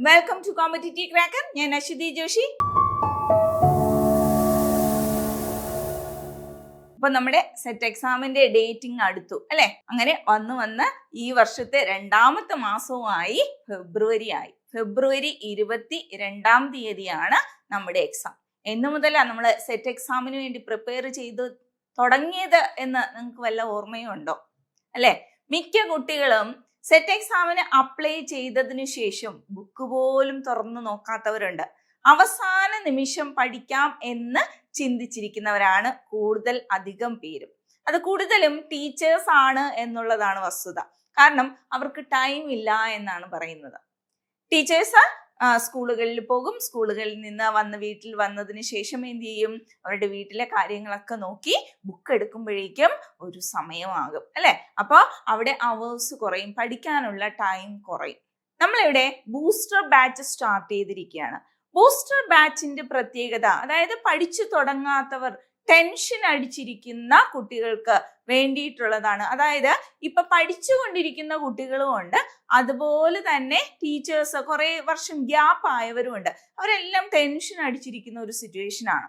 Welcome to competitive cracker ഞാൻ അശ്വതി ജോഷി. അപ്പൊ നമ്മുടെ സെറ്റ് എക്സാമിന്റെ ഡേറ്റിംഗ് അടുത്തു അല്ലെ? അങ്ങനെ വന്ന് വന്ന് ഈ വർഷത്തെ രണ്ടാമത്തെ മാസവുമായി ഫെബ്രുവരി ആയി. ഫെബ്രുവരി ഇരുപത്തി രണ്ടാം തീയതിയാണ് നമ്മുടെ എക്സാം എന്നു മുതലാണ് നമ്മൾ സെറ്റ് എക്സാമിന് വേണ്ടി പ്രിപ്പയർ ചെയ്ത് തുടങ്ങിയത് എന്ന് നിങ്ങൾക്ക് വല്ല ഓർമ്മയുണ്ടോ? അല്ലെ? മിക്ക കുട്ടികളും സെറ്റ് എക്സാമിന് അപ്ലൈ ചെയ്തതിനു ശേഷം ബുക്ക് പോലും തുറന്നു നോക്കാത്തവരുണ്ട്. അവസാന നിമിഷം പഠിക്കാം എന്ന് ചിന്തിച്ചിരിക്കുന്നവരാണ് കൂടുതൽ അധികം പേരും. അത് കൂടുതലും ടീച്ചേഴ്സ് ആണ് എന്നുള്ളതാണ് വസ്തുത. കാരണം അവർക്ക് ടൈം ഇല്ല എന്നാണ് പറയുന്നത്. ടീച്ചേഴ്സ് സ്കൂളുകളിൽ പോകും. സ്കൂളുകളിൽ നിന്ന് വന്ന് വീട്ടിൽ വന്നതിന് ശേഷം എന്ത് ചെയ്യും? അവരുടെ വീട്ടിലെ കാര്യങ്ങളൊക്കെ നോക്കി ബുക്ക് എടുക്കുമ്പോഴേക്കും ഒരു സമയമാകും അല്ലെ? അപ്പൊ അവിടെ അവേഴ്സ് കുറയും പഠിക്കാനുള്ള ടൈം കുറയും. നമ്മളിവിടെ ബൂസ്റ്റർ ബാച്ച് സ്റ്റാർട്ട് ചെയ്തിരിക്കുകയാണ്. ബൂസ്റ്റർ ബാച്ചിന്റെ പ്രത്യേകത അതായത് പഠിച്ചു തുടങ്ങാത്തവർ ടെൻഷൻ അടിച്ചിരിക്കുന്ന കുട്ടികൾക്ക് വേണ്ടിയിട്ടുള്ളതാണ്. അതായത് ഇപ്പൊ പഠിച്ചുകൊണ്ടിരിക്കുന്ന കുട്ടികളുമുണ്ട് അതുപോലെ തന്നെ ടീച്ചേഴ്സ് കുറെ വർഷം ഗ്യാപ്പ് ആയവരുമുണ്ട് അവരെല്ലാം ടെൻഷൻ അടിച്ചിരിക്കുന്ന ഒരു സിറ്റുവേഷൻ ആണ്.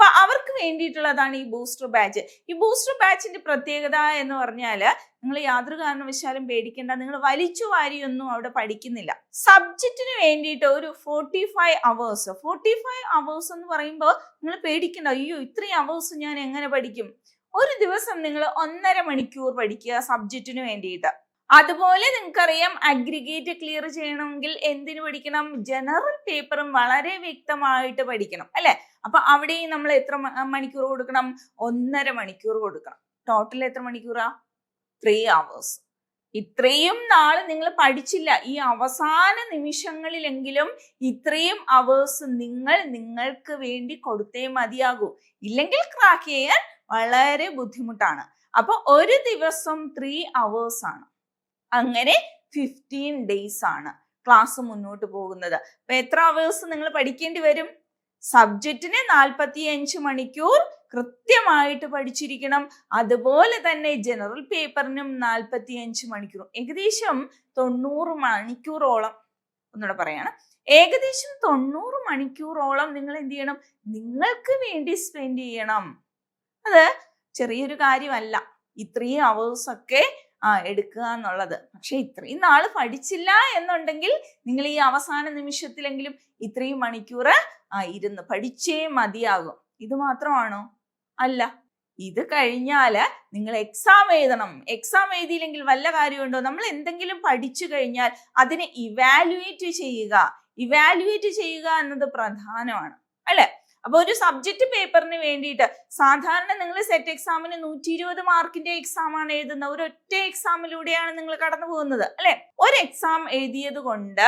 അപ്പൊ അവർക്ക് വേണ്ടിയിട്ടുള്ളതാണ് ഈ ബൂസ്റ്റർ ബാച്ച് ഈ ബൂസ്റ്റർ ബാച്ചിന്റെ പ്രത്യേകത എന്ന് പറഞ്ഞാൽ നിങ്ങൾ യാതൊരു കാരണവശാലും പേടിക്കേണ്ട. നിങ്ങൾ വലിച്ചു വാരിയൊന്നും അവിടെ പഠിക്കുന്നില്ല. സബ്ജക്റ്റിന് വേണ്ടിയിട്ട് ഒരു forty five hours forty five hours എന്ന് പറയുമ്പോൾ നിങ്ങൾ പേടിക്കേണ്ട. അയ്യോ ഇത്രയും അവേഴ്സ് ഞാൻ എങ്ങനെ പഠിക്കും? ഒരു ദിവസം നിങ്ങൾ ഒന്നര മണിക്കൂർ പഠിക്കുക സബ്ജക്റ്റിന് വേണ്ടിയിട്ട്. അതുപോലെ നിങ്ങൾക്കറിയാം അഗ്രിഗേറ്റ് ക്ലിയർ ചെയ്യണമെങ്കിൽ എന്തിനു പഠിക്കണം? ജനറൽ പേപ്പറും വളരെ വ്യക്തമായിട്ട് പഠിക്കണം അല്ലെ? അപ്പൊ അവിടെയും നമ്മൾ എത്ര മണിക്കൂർ കൊടുക്കണം? ഒന്നര മണിക്കൂർ കൊടുക്കണം. ടോട്ടൽ എത്ര മണിക്കൂറാ? ത്രീ അവേഴ്സ് ഇത്രയും നാൾ നിങ്ങൾ പഠിച്ചില്ല. ഈ അവസാന നിമിഷങ്ങളിലെങ്കിലും ഇത്രയും അവേഴ്സ് നിങ്ങൾ നിങ്ങൾക്ക് വേണ്ടി കൊടുത്തേ മതിയാകൂ. ഇല്ലെങ്കിൽ ക്രാക്ക് ചെയ്യാൻ വളരെ ബുദ്ധിമുട്ടാണ്. അപ്പൊ ഒരു ദിവസം ത്രീ അവേഴ്സ് ആണ്. അങ്ങനെ ഫിഫ്റ്റീൻ ഡേയ്സ് ആണ് ക്ലാസ് മുന്നോട്ട് പോകുന്നത്. അപ്പൊ എത്ര അവേഴ്സ് നിങ്ങൾ പഠിക്കേണ്ടി വരും? സബ്ജക്റ്റിന് നാൽപ്പത്തി അഞ്ച് മണിക്കൂർ കൃത്യമായിട്ട് പഠിച്ചിരിക്കണം. അതുപോലെ തന്നെ ജനറൽ പേപ്പറിനും നാൽപ്പത്തി അഞ്ച് മണിക്കൂർ. ഏകദേശം തൊണ്ണൂറ് മണിക്കൂറോളം ഒന്നുകൂടെ പറയാണ്. ഏകദേശം തൊണ്ണൂറ് മണിക്കൂറോളം നിങ്ങൾ എന്ത് ചെയ്യണം? നിങ്ങൾക്ക് വേണ്ടി സ്പെൻഡ് ചെയ്യണം. അത് ചെറിയൊരു കാര്യമല്ല. ഇത്രയും അവേഴ്സ് ഒക്കെ ആ എടുക്കുക എന്നുള്ളത്. പക്ഷെ ഇത്രയും നാൾ പഠിച്ചില്ല എന്നുണ്ടെങ്കിൽ നിങ്ങൾ ഈ അവസാന നിമിഷത്തിലെങ്കിലും ഇത്രയും മണിക്കൂർ ആ ഇരുന്ന് പഠിച്ചേ മതിയാകും. ഇത് മാത്രമാണോ? അല്ല. ഇത് കഴിഞ്ഞാൽ നിങ്ങൾ എക്സാം എഴുതണം. എക്സാം എഴുതിയില്ലെങ്കിൽ വല്ല കാര്യമുണ്ടോ? നമ്മൾ എന്തെങ്കിലും പഠിച്ചു കഴിഞ്ഞാൽ അതിനെ ഇവാലുവേറ്റ് ചെയ്യുക. ഇവാലുവേറ്റ് ചെയ്യുക എന്നത് പ്രധാനമാണ്. അല്ലെ? അപ്പൊ ഒരു സബ്ജക്ട് പേപ്പറിന് വേണ്ടിയിട്ട് സാധാരണ നിങ്ങൾ സെറ്റ് എക്സാമിന് നൂറ്റി ഇരുപത് മാർക്കിന്റെ എക്സാം ആണ് എഴുതുന്നത് ഒരു ഒറ്റ എക്സാമിലൂടെയാണ് നിങ്ങൾ കടന്നു പോകുന്നത് അല്ലെ? ഒരു എക്സാം എഴുതിയത് കൊണ്ട്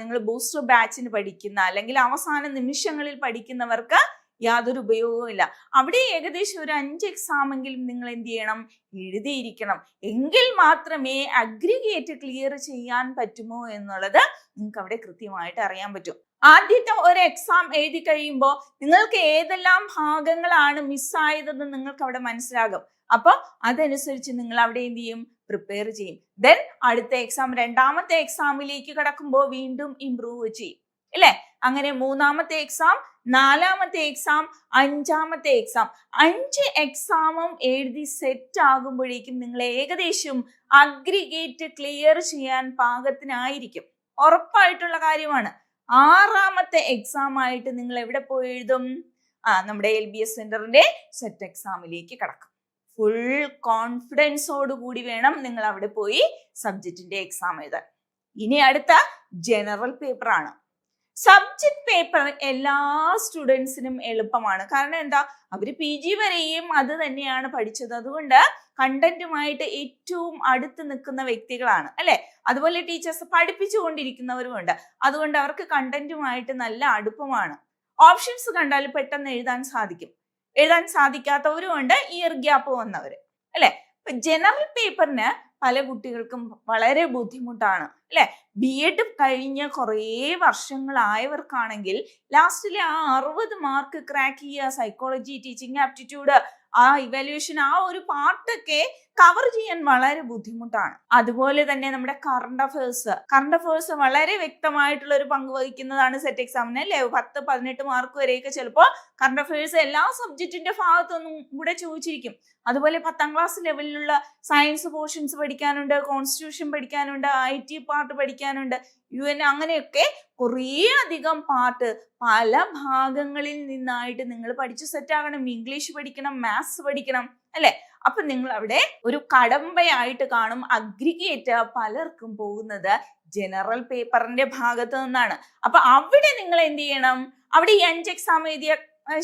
നിങ്ങൾ ബൂസ്റ്റർ ബാച്ചിന് പഠിക്കുന്ന അല്ലെങ്കിൽ അവസാന നിമിഷങ്ങളിൽ പഠിക്കുന്നവർക്ക് യാതൊരു ഉപയോഗവും ഇല്ല. അവിടെ ഏകദേശം ഒരു അഞ്ച് എക്സാമെങ്കിലും നിങ്ങൾ എന്ത് ചെയ്യണം? എഴുതിയിരിക്കണം. എങ്കിൽ മാത്രമേ അഗ്രിഗേറ്റ് ക്ലിയർ ചെയ്യാൻ പറ്റുമോ എന്നുള്ളത് നിങ്ങൾക്ക് അവിടെ കൃത്യമായിട്ട് അറിയാൻ പറ്റും. ആദ്യത്തെ ഒരു എക്സാം എഴുതി കഴിയുമ്പോൾ നിങ്ങൾക്ക് ഏതെല്ലാം ഭാഗങ്ങളാണ് മിസ്സായതെന്ന് നിങ്ങൾക്ക് അവിടെ മനസ്സിലാകും. അപ്പൊ അതനുസരിച്ച് നിങ്ങൾ അവിടെ എന്ത് ചെയ്യും? പ്രിപ്പയർ ചെയ്യും. ദെൻ അടുത്ത എക്സാം രണ്ടാമത്തെ എക്സാമിലേക്ക് കടക്കുമ്പോൾ വീണ്ടും ഇംപ്രൂവ് ചെയ്യും. അല്ലേ അങ്ങനെ മൂന്നാമത്തെ എക്സാം നാലാമത്തെ എക്സാം അഞ്ചാമത്തെ എക്സാം അഞ്ച് എക്സാമും എഴുതി സെറ്റ് ആകുമ്പോഴേക്കും നിങ്ങൾ ഏകദേശം അഗ്രിഗേറ്റ് ക്ലിയർ ചെയ്യാൻ പാകത്തിനായിരിക്കും. ഉറപ്പായിട്ടുള്ള കാര്യമാണ്. ആറാമത്തെ എക്സാം ആയിട്ട് നിങ്ങൾ എവിടെ പോയി എഴുതും? ആ നമ്മുടെ എൽ ബി എസ് സെന്ററിന്റെ സെറ്റ് എക്സാമിലേക്ക് കടക്കും. ഫുൾ കോൺഫിഡൻസോട് കൂടി വേണം നിങ്ങൾ അവിടെ പോയി സബ്ജക്റ്റിന്റെ എക്സാം എഴുതാൻ. ഇനി അടുത്ത ജനറൽ പേപ്പർ ആണ്. സബ്ജക്ട് പേപ്പർ എല്ലാ സ്റ്റുഡൻസിനും എളുപ്പമാണ്. കാരണം എന്താ? അവർ പി ജി വരെയും അത് തന്നെയാണ് പഠിച്ചത്. അതുകൊണ്ട് കണ്ടന്റുമായിട്ട് ഏറ്റവും അടുത്ത് നിൽക്കുന്ന വ്യക്തികളാണ്. അല്ലെ? അതുപോലെ ടീച്ചേഴ്സ് പഠിപ്പിച്ചുകൊണ്ടിരിക്കുന്നവരുമുണ്ട്. അതുകൊണ്ട് അവർക്ക് കണ്ടന്റുമായിട്ട് നല്ല അടുപ്പമാണ്. ഓപ്ഷൻസ് കണ്ടാൽ പെട്ടെന്ന് എഴുതാൻ സാധിക്കും. എഴുതാൻ സാധിക്കാത്തവരുമുണ്ട് ഇയർ ഗ്യാപ്പ് വന്നവര്. അല്ലെ? ജനറൽ പേപ്പറിന് പല കുട്ടികൾക്കും വളരെ ബുദ്ധിമുട്ടാണ്. അല്ലെ? ബി എഡ് കഴിഞ്ഞ കുറേ വർഷങ്ങളായവർക്കാണെങ്കിൽ ലാസ്റ്റിലെ ആ അറുപത് മാർക്ക് ക്രാക്ക് ചെയ്യുക സൈക്കോളജി ടീച്ചിങ് ആപ്റ്റിറ്റ്യൂഡ് ആ ഇവാലുവേഷൻ ആ ഒരു പാർട്ടൊക്കെ കവർ ചെയ്യാൻ വളരെ ബുദ്ധിമുട്ടാണ്. അതുപോലെ തന്നെ നമ്മുടെ കറണ്ട് അഫേഴ്സ് കറണ്ട് അഫേഴ്സ് വളരെ വ്യക്തമായിട്ടുള്ള ഒരു പങ്ക് വഹിക്കുന്നതാണ് സെറ്റ് എക്സാമിന് അല്ലേ? പത്ത് പതിനെട്ട് മാർക്ക് വരെയൊക്കെ ചിലപ്പോൾ കറണ്ട് അഫയേഴ്സ് എല്ലാ സബ്ജക്റ്റിന്റെ ഭാഗത്തൊന്നും കൂടെ ചോദിച്ചിരിക്കും. അതുപോലെ പത്താം ക്ലാസ് ലെവലിലുള്ള സയൻസ് പോർഷൻസ് പഠിക്കാനുണ്ട് കോൺസ്റ്റിറ്റ്യൂഷൻ പഠിക്കാനുണ്ട് ഐ ടി പാർട്ട് പഠിക്കാനുണ്ട് യു എൻ അങ്ങനെയൊക്കെ കുറേ അധികം പാർട്ട് പല ഭാഗങ്ങളിൽ നിന്നായിട്ട് നിങ്ങൾ പഠിച്ച് സെറ്റ് ആകണം. ഇംഗ്ലീഷ് പഠിക്കണം മാത്സ് പഠിക്കണം. അല്ലെ? അപ്പൊ നിങ്ങൾ അവിടെ ഒരു കടമ്പയായിട്ട് കാണും. അഗ്രിഗേറ്റ് പലർക്കും പോകുന്നത് ജനറൽ പേപ്പറിന്റെ ഭാഗത്ത് നിന്നാണ്. അപ്പൊ അവിടെ നിങ്ങൾ എന്ത് ചെയ്യണം? അവിടെ ഈ അഞ്ച് എക്സാം എഴുതിയ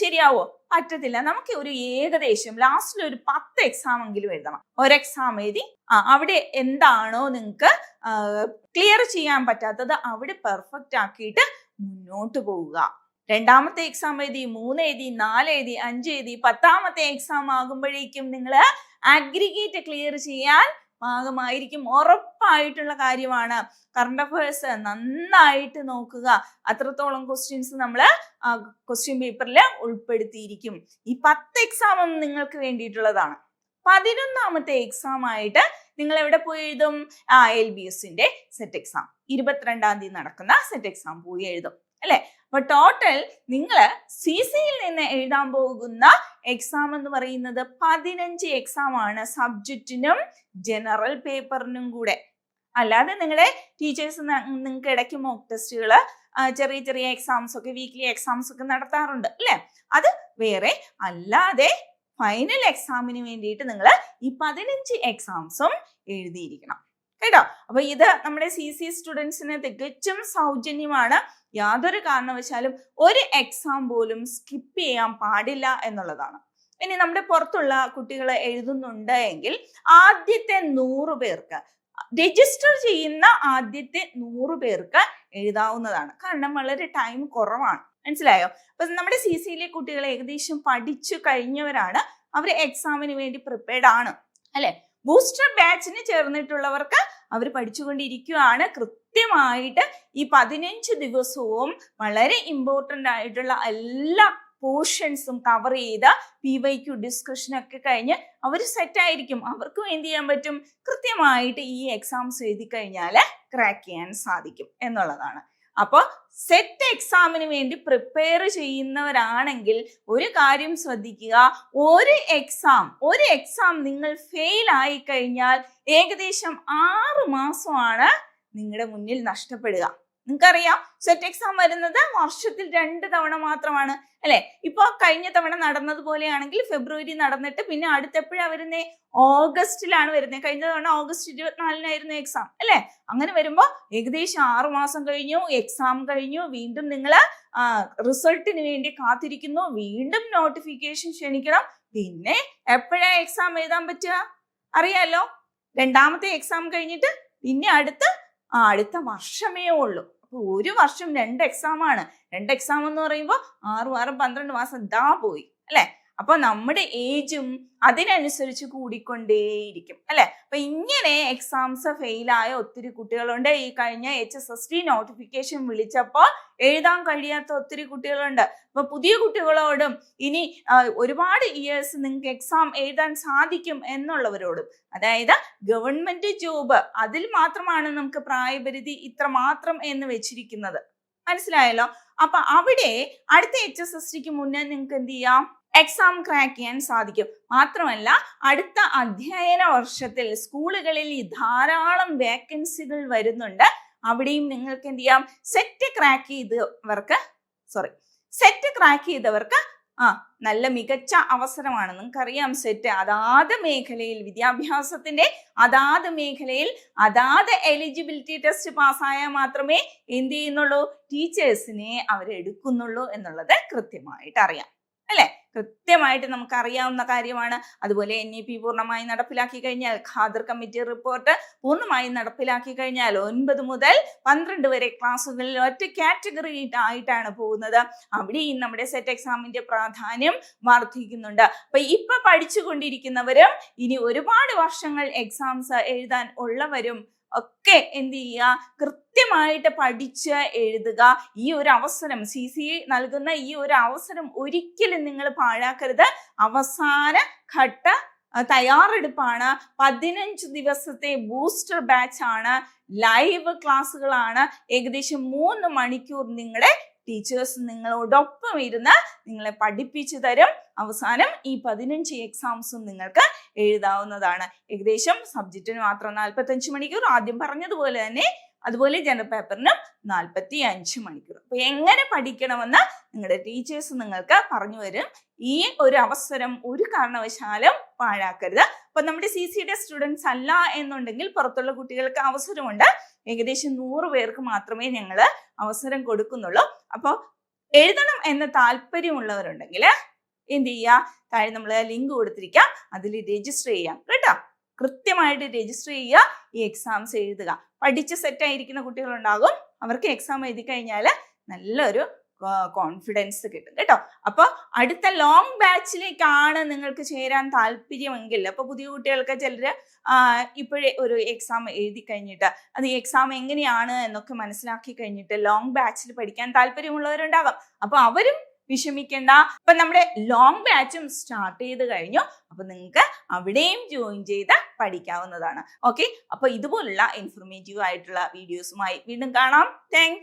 ശരിയാവോ? പറ്റത്തില്ല. നമുക്ക് ഒരു ഏകദേശം ലാസ്റ്റിൽ ഒരു പത്ത് എക്സാം എങ്കിലും എഴുതണം. ഒരു എക്സാം എഴുതി ആ അവിടെ എന്താണോ നിങ്ങൾക്ക് ക്ലിയർ ചെയ്യാൻ പറ്റാത്തത് അവിടെ പെർഫെക്റ്റ് ആക്കിയിട്ട് മുന്നോട്ട് പോവുക. രണ്ടാമത്തെ എക്സാം എഴുതി മൂന്ന് എഴുതി നാല് എഴുതി അഞ്ച് എഴുതി പത്താമത്തെ എക്സാം ആകുമ്പോഴേക്കും നിങ്ങൾ അഗ്രിഗേറ്റ് ക്ലിയർ ചെയ്യാൻ ഭാഗമായിരിക്കും ഉറപ്പായിട്ടുള്ള കാര്യമാണ്. കറണ്ട് അഫയേഴ്സ് നന്നായിട്ട് നോക്കുക. അത്രത്തോളം ക്വസ്റ്റ്യൻസ് നമ്മൾ ക്വസ്റ്റ്യൻ പേപ്പറിൽ ഉൾപ്പെടുത്തിയിരിക്കും. ഈ പത്ത് എക്സാമും നിങ്ങൾക്ക് വേണ്ടിയിട്ടുള്ളതാണ്. പതിനൊന്നാമത്തെ എക്സാം ആയിട്ട് നിങ്ങൾ എവിടെ പോയി എഴുതും? ആ എൽ ബി എസിന്റെ സെറ്റ് എക്സാം ഇരുപത്തിരണ്ടാം തീയതി നടക്കുന്ന സെറ്റ് എക്സാം പോയി എഴുതും. അല്ലെ? അപ്പൊ ടോട്ടൽ നിങ്ങൾ സി സിയിൽ നിന്ന് എഴുതാൻ പോകുന്ന എക്സാം എന്ന് പറയുന്നത് പതിനഞ്ച് എക്സാം ആണ്. സബ്ജക്റ്റിനും ജനറൽ പേപ്പറിനും കൂടെ. അല്ലാതെ നിങ്ങളുടെ ടീച്ചേഴ്സ് നിങ്ങൾക്ക് ഇടയ്ക്ക് മോക്ക് ടെസ്റ്റുകൾ ചെറിയ ചെറിയ എക്സാംസ് ഒക്കെ വീക്ക്ലി എക്സാംസ് ഒക്കെ നടത്താറുണ്ട് അല്ലേ? അത് വേറെ അല്ലാതെ ഫൈനൽ എക്സാമിന് വേണ്ടിയിട്ട് നിങ്ങൾ ഈ പതിനഞ്ച് എക്സാംസും എഴുതിയിരിക്കണം. കേട്ടോ? അപ്പൊ ഇത് നമ്മുടെ സി സി സ്റ്റുഡൻസിന് തികച്ചും സൗജന്യമാണ്. യാതൊരു കാരണവശാലും ഒരു എക്സാം പോലും സ്കിപ്പ് ചെയ്യാൻ പാടില്ല എന്നുള്ളതാണ്. ഇനി നമ്മുടെ പുറത്തുള്ള കുട്ടികൾ എഴുതുന്നുണ്ട് എങ്കിൽ ആദ്യത്തെ നൂറ് പേർക്ക് രജിസ്റ്റർ ചെയ്യുന്ന ആദ്യത്തെ നൂറ് പേർക്ക് എഴുതാവുന്നതാണ്. കാരണം വളരെ ടൈം കുറവാണ്. മനസ്സിലായോ? അപ്പൊ നമ്മുടെ സി സിയിലെ കുട്ടികൾ ഏകദേശം പഠിച്ചു കഴിഞ്ഞവരാണ്. അവർ എക്സാമിന് വേണ്ടി പ്രിപ്പയർഡ് ആണ്. അല്ലെ? ബൂസ്റ്റർ ബാച്ചിന് ചേർന്നിട്ടുള്ളവർക്ക് അവർ പഠിച്ചുകൊണ്ടിരിക്കുകയാണ് കൃത്യമായിട്ട് ഈ പതിനഞ്ച് ദിവസവും വളരെ ഇമ്പോർട്ടന്റ് ആയിട്ടുള്ള എല്ലാ പോർഷൻസും കവർ ചെയ്ത പി വൈ ക്യു ഡിസ്കഷൻ ഒക്കെ കഴിഞ്ഞ് അവർ സെറ്റ് ആയിരിക്കും. അവർക്കും എന്ത് ചെയ്യാൻ പറ്റും? കൃത്യമായിട്ട് ഈ എക്സാംസ് എഴുതി കഴിഞ്ഞാൽ ക്രാക്ക് ചെയ്യാൻ സാധിക്കും എന്നുള്ളതാണ്. അപ്പോൾ സെറ്റ് എക്സാമിന് വേണ്ടി പ്രിപ്പയർ ചെയ്യുന്നവരാണെങ്കിൽ ഒരു കാര്യം ശ്രദ്ധിക്കുക. ഒരു എക്സാം ഒരു എക്സാം നിങ്ങൾ ഫെയിൽ ആയി കഴിഞ്ഞാൽ ഏകദേശം ആറ് മാസമാണ് നിങ്ങളുടെ മുന്നിൽ നഷ്ടപ്പെടുക. നിങ്ങൾക്കറിയാം സെറ്റ് എക്സാം വരുന്നത് വർഷത്തിൽ രണ്ട് തവണ മാത്രമാണ്. അല്ലെ? ഇപ്പൊ കഴിഞ്ഞ തവണ നടന്നതുപോലെയാണെങ്കിൽ ഫെബ്രുവരി നടന്നിട്ട് പിന്നെ അടുത്തെപ്പോഴാണ് വരുന്നേ? ഓഗസ്റ്റിലാണ് വരുന്നത് കഴിഞ്ഞ തവണ ഓഗസ്റ്റ് ഇരുപത്തിനാലിനായിരുന്നു എക്സാം അല്ലെ? അങ്ങനെ വരുമ്പോ ഏകദേശം ആറു മാസം കഴിഞ്ഞു എക്സാം കഴിഞ്ഞു. വീണ്ടും നിങ്ങൾ റിസൾട്ടിന് വേണ്ടി കാത്തിരിക്കുന്നു. വീണ്ടും നോട്ടിഫിക്കേഷൻ ക്ഷണിക്കണം. പിന്നെ എപ്പോഴാ എക്സാം എഴുതാൻ പറ്റുക? അറിയാലോ? രണ്ടാമത്തെ എക്സാം കഴിഞ്ഞിട്ട് പിന്നെ അടുത്ത ആ അടുത്ത വർഷമേ ഉള്ളൂ. അപ്പൊ ഒരു വർഷം രണ്ട് എക്സാം ആണ്. രണ്ട് എക്സാം എന്ന് പറയുമ്പോൾ ആറും ആറും പന്ത്രണ്ട് മാസം ദാ പോയി. അല്ലെ? അപ്പൊ നമ്മുടെ ഏജും അതിനനുസരിച്ച് കൂടിക്കൊണ്ടേയിരിക്കും അല്ലെ? അപ്പൊ ഇങ്ങനെ എക്സാംസ് ഫെയിലായ ഒത്തിരി കുട്ടികളുണ്ട്. ഈ കഴിഞ്ഞ H S S T notification വിളിച്ചപ്പോൾ എഴുതാൻ കഴിയാത്ത ഒത്തിരി കുട്ടികളുണ്ട്. അപ്പൊ പുതിയ കുട്ടികളോടും ഇനി ഒരുപാട് ഇയേഴ്സ് നിങ്ങൾക്ക് എക്സാം എഴുതാൻ സാധിക്കും എന്നുള്ളവരോടും അതായത് ഗവൺമെന്റ് ജോബ് അതിൽ മാത്രമാണ് നമുക്ക് പ്രായപരിധി ഇത്ര മാത്രം എന്ന് വെച്ചിരിക്കുന്നത്. മനസ്സിലായല്ലോ? അപ്പൊ അവിടെ അടുത്ത എച്ച് എസ് എസ് ടിക്ക് മുന്നേ നിങ്ങൾക്ക് എന്ത് ചെയ്യാം? എക്സാം ക്രാക്ക് ചെയ്യാൻ സാധിക്കും. മാത്രമല്ല അടുത്ത അധ്യയന വർഷത്തിൽ സ്കൂളുകളിൽ ധാരാളം വേക്കൻസികൾ വരുന്നുണ്ട്. അവിടെയും നിങ്ങൾക്ക് എന്ത് ചെയ്യാം? സെറ്റ് ക്രാക്ക് ചെയ്തവർക്ക് സോറി സെറ്റ് ക്രാക്ക് ചെയ്തവർക്ക് ആ നല്ല മികച്ച അവസരമാണ്. നിങ്ങൾക്കറിയാം സെറ്റ് അതാത് മേഖലയിൽ വിദ്യാഭ്യാസത്തിന്റെ അതാത് മേഖലയിൽ അതാത് എലിജിബിലിറ്റി ടെസ്റ്റ് പാസ്സായാൽ മാത്രമേ എന്ത് ചെയ്യുന്നുള്ളൂ? ടീച്ചേഴ്സിനെ അവരെടുക്കുന്നുള്ളൂ എന്നുള്ളത് കൃത്യമായിട്ട് അറിയാം. അല്ലെ? കൃത്യമായിട്ട് നമുക്ക് അറിയാവുന്ന കാര്യമാണ്. അതുപോലെ എൻ ഇ പി പൂർണമായി നടപ്പിലാക്കി കഴിഞ്ഞാൽ ഖാദർ കമ്മിറ്റി റിപ്പോർട്ട് പൂർണമായി നടപ്പിലാക്കി കഴിഞ്ഞാൽ ഒൻപത് മുതൽ പന്ത്രണ്ട് വരെ ക്ലാസ്സുകളിൽ ഒറ്റ കാറ്റഗറി ആയിട്ടാണ് പോകുന്നത്. അവിടെയും നമ്മുടെ സെറ്റ് എക്സാമിന്റെ പ്രാധാന്യം വർദ്ധിക്കുന്നുണ്ട്. അപ്പൊ ഇപ്പൊ പഠിച്ചുകൊണ്ടിരിക്കുന്നവരും ഇനി ഒരുപാട് വർഷങ്ങൾ എക്സാംസ് എഴുതാൻ ഉള്ളവരും ഒക്കെ എന്ത് ചെയ്യുക? കൃത്യമായിട്ട് പഠിച്ച് എഴുതുക. ഈ ഒരു അവസരം സി സി നൽകുന്ന ഈ ഒരു അവസരം ഒരിക്കലും നിങ്ങൾ പാഴാക്കരുത്. അവസാന ഘട്ട തയ്യാറെടുപ്പാണ്. പതിനഞ്ച് ദിവസത്തെ ബൂസ്റ്റർ ബാച്ച് ആണ്. ലൈവ് ക്ലാസ്സുകളാണ് ഏകദേശം മൂന്ന് മണിക്കൂർ നിങ്ങളുടെ ടീച്ചേഴ്സ് നിങ്ങളോടൊപ്പം ഇരുന്ന് നിങ്ങളെ പഠിപ്പിച്ചു തരും. അവസാനം ഈ പതിനഞ്ച് എക്സാംസും നിങ്ങൾക്ക് എഴുതാവുന്നതാണ്. ഏകദേശം സബ്ജക്റ്റിന് മാത്രം നാൽപ്പത്തഞ്ച് മണിക്കൂർ. ആദ്യം പറഞ്ഞതുപോലെ തന്നെ അതുപോലെ ജനറൽ പേപ്പറിനും നാൽപ്പത്തി അഞ്ച് മണിക്കൂർ. അപ്പൊ എങ്ങനെ പഠിക്കണമെന്ന് നിങ്ങളുടെ ടീച്ചേഴ്സ് നിങ്ങൾക്ക് പറഞ്ഞു തരും. ഈ ഒരു അവസരം ഒരു കാരണവശാലും പാഴാക്കരുത്. അപ്പൊ നമ്മുടെ സി സിയുടെ സ്റ്റുഡൻസ് അല്ല എന്നുണ്ടെങ്കിൽ പുറത്തുള്ള കുട്ടികൾക്ക് അവസരമുണ്ട്. ഏകദേശം നൂറ് പേർക്ക് മാത്രമേ ഞങ്ങൾ അവസരം കൊടുക്കുന്നുള്ളൂ. അപ്പോൾ എഴുതണം എന്ന താല്പര്യമുള്ളവരുണ്ടെങ്കിൽ എന്ത് ചെയ്യുക താഴെ നമ്മൾ ലിങ്ക് കൊടുത്തിരിക്കാം. അതിൽ രജിസ്റ്റർ ചെയ്യാം. കേട്ടോ? കൃത്യമായിട്ട് രജിസ്റ്റർ ചെയ്യുക. ഈ എക്സാംസ് എഴുതുക. പഠിച്ച് സെറ്റ് ആയിരിക്കുന്ന കുട്ടികളുണ്ടാകും. അവർക്ക് എക്സാം എഴുതി കഴിഞ്ഞാൽ നല്ലൊരു കോൺഫിഡൻസ് കിട്ടും കേട്ടോ. അപ്പോൾ അടുത്ത ലോങ് ബാച്ചിലേക്കാണ് നിങ്ങൾക്ക് ചേരാൻ താല്പര്യമെങ്കിൽ അപ്പോൾ പുതിയ കുട്ടികൾക്ക് ചിലർ ഇപ്പോഴേ ഒരു എക്സാം എഴുതി കഴിഞ്ഞിട്ട് അത് ഈ എക്സാം എങ്ങനെയാണ് എന്നൊക്കെ മനസ്സിലാക്കി കഴിഞ്ഞിട്ട് ലോങ് ബാച്ചിൽ പഠിക്കാൻ താല്പര്യമുള്ളവരുണ്ടാകാം അപ്പോൾ അവരും വിഷമിക്കേണ്ട. അപ്പൊ നമ്മുടെ ലോങ് ബാച്ചും സ്റ്റാർട്ട് ചെയ്ത് കഴിഞ്ഞു. അപ്പൊ നിങ്ങൾക്ക് അവിടെയും ജോയിൻ ചെയ്ത് പഠിക്കാവുന്നതാണ്. ഓക്കെ അപ്പൊ ഇതുപോലുള്ള ഇൻഫോർമേറ്റീവ് ആയിട്ടുള്ള വീഡിയോസുമായി വീണ്ടും കാണാം. താങ്ക്